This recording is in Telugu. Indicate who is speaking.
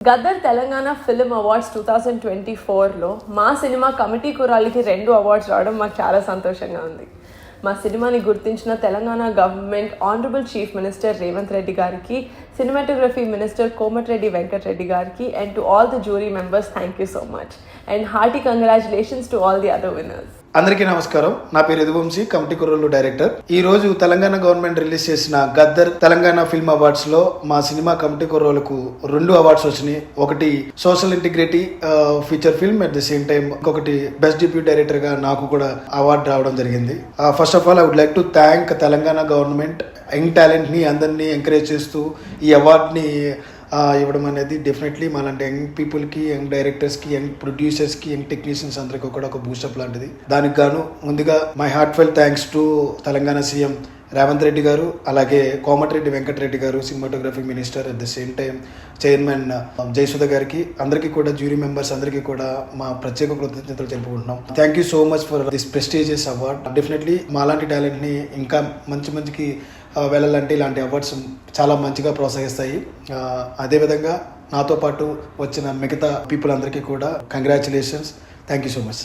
Speaker 1: Gaddar Telangana film awards two thousand twenty ఫోర్లో మా సినిమా కమిటీ కురాలకి రెండు అవార్డ్స్ రావడం మాకు చాలా సంతోషంగా ఉంది. మా సినిమాని గుర్తించిన Telangana government honourable chief minister Revanth Reddy గారికి సినిమాటోగ్రఫీ మినిస్టర్ కోమటిరెడ్డి వెంకటరెడ్డి గారికి and to all the jury members thank you so much and hearty congratulations to all the other winners
Speaker 2: అందరికీ నమస్కారం. నా పేరు యదువంశీ కమిటీ కుర్రోళ్ళు డైరెక్టర్. ఈ రోజు తెలంగాణ గవర్నమెంట్ రిలీజ్ చేసిన గద్దర్ తెలంగాణ ఫిల్మ్ అవార్డ్స్లో మా సినిమా కమిటీ కుర్రోళ్ళకు రెండు అవార్డ్స్ వచ్చినాయి. ఒకటి social integrity feature film at the same time ఇంకొకటి బెస్ట్ డిప్యూటీ డైరెక్టర్గా నాకు కూడా అవార్డు రావడం జరిగింది. First of all I would like to thank Telangana government young టాలెంట్ని అందరినీ ఎంకరేజ్ చేస్తూ ఈ అవార్డుని ఇవ్వడం అనేది డెఫినెట్లీ మాలాంటి యంగ్ పీపుల్కి యంగ్ డైరెక్టర్స్కి యంగ్ ప్రొడ్యూసర్స్కి యంగ్ టెక్నీషియన్స్ అందరికీ కూడా ఒక బూస్టప్ లాంటిది. దానికి గాను ముందుగా my heartfelt thanks to Telangana CM Revanth Reddy గారు అలాగే కోమటిరెడ్డి వెంకటరెడ్డి గారు cinematography minister at the same time chairman Jayasudha గారికి అందరికీ కూడా జ్యూరీ మెంబర్స్ అందరికీ కూడా మా ప్రత్యేక కృతజ్ఞతలు తెలుపుకుంటున్నాం. Thank you so much for this prestigious award definitely మాలాంటి టాలెంట్ని ఇంకా మంచి మంచికి uh, వెళ్ళాలంటే ఇలాంటి అవార్డ్స్ చాలా మంచిగా ప్రోత్సహిస్తాయి. Uh, అదేవిధంగా నాతో పాటు వచ్చిన మిగతా పీపుల్ అందరికీ కూడా congratulations thank you so much